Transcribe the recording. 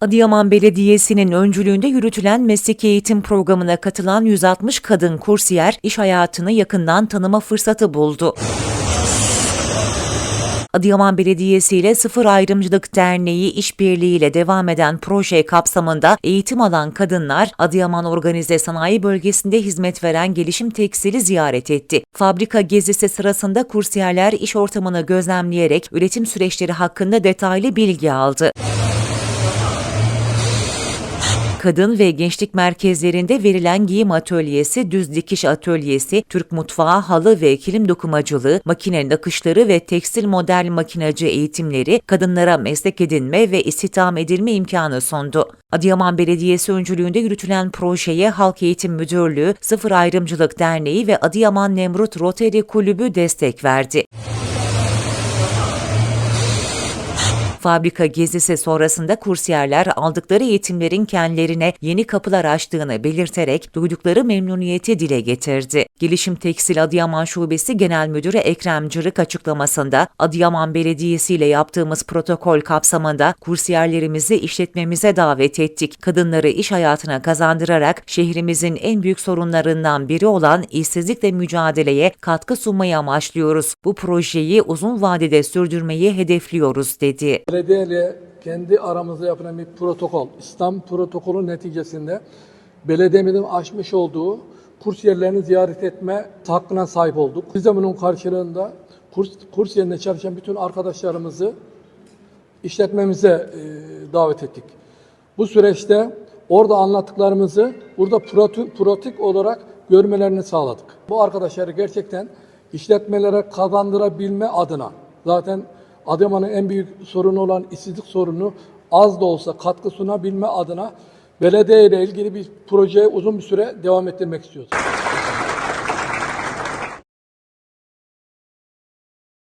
Adıyaman Belediyesi'nin öncülüğünde yürütülen mesleki eğitim programına katılan 160 kadın kursiyer iş hayatını yakından tanıma fırsatı buldu. Adıyaman Belediyesi ile Sıfır Ayrımcılık Derneği işbirliğiyle devam eden proje kapsamında eğitim alan kadınlar Adıyaman Organize Sanayi Bölgesi'nde hizmet veren Gelişim Tekstil'i ziyaret etti. Fabrika gezisi sırasında kursiyerler iş ortamını gözlemleyerek üretim süreçleri hakkında detaylı bilgi aldı. Kadın ve gençlik merkezlerinde verilen giyim atölyesi, düz dikiş atölyesi, Türk mutfağı, halı ve kilim dokumacılığı, makine nakışları ve tekstil model makinacı eğitimleri kadınlara meslek edinme ve istihdam edilme imkanı sundu. Adıyaman Belediyesi öncülüğünde yürütülen projeye Halk Eğitim Müdürlüğü, Sıfır Ayrımcılık Derneği ve Adıyaman Nemrut Rotary Kulübü destek verdi. Fabrika gezisi sonrasında kursiyerler aldıkları eğitimlerin kendilerine yeni kapılar açtığını belirterek duydukları memnuniyeti dile getirdi. Gelişim Tekstil Adıyaman Şubesi Genel Müdürü Ekrem Cırık açıklamasında Adıyaman Belediyesi ile yaptığımız protokol kapsamında kursiyerlerimizi işletmemize davet ettik. Kadınları iş hayatına kazandırarak şehrimizin en büyük sorunlarından biri olan işsizlikle mücadeleye katkı sunmayı amaçlıyoruz. Bu projeyi uzun vadede sürdürmeyi hedefliyoruz dedi. Belediye ile kendi aramızda yapılan bir protokol, İslam protokolü neticesinde belediyemizin açmış olduğu kurs yerlerini ziyaret etme hakkına sahip olduk. Biz de bunun karşılığında kurs, kurs yerinde çalışan bütün arkadaşlarımızı işletmemize e, davet ettik. Bu süreçte orada anlattıklarımızı burada proti- pratik olarak görmelerini sağladık. Bu arkadaşları gerçekten işletmelere kazandırabilme adına zaten Adıyaman'ın en büyük sorunu olan işsizlik sorunu az da olsa katkı sunabilme adına belediye ile ilgili bir projeye uzun bir süre devam ettirmek istiyoruz.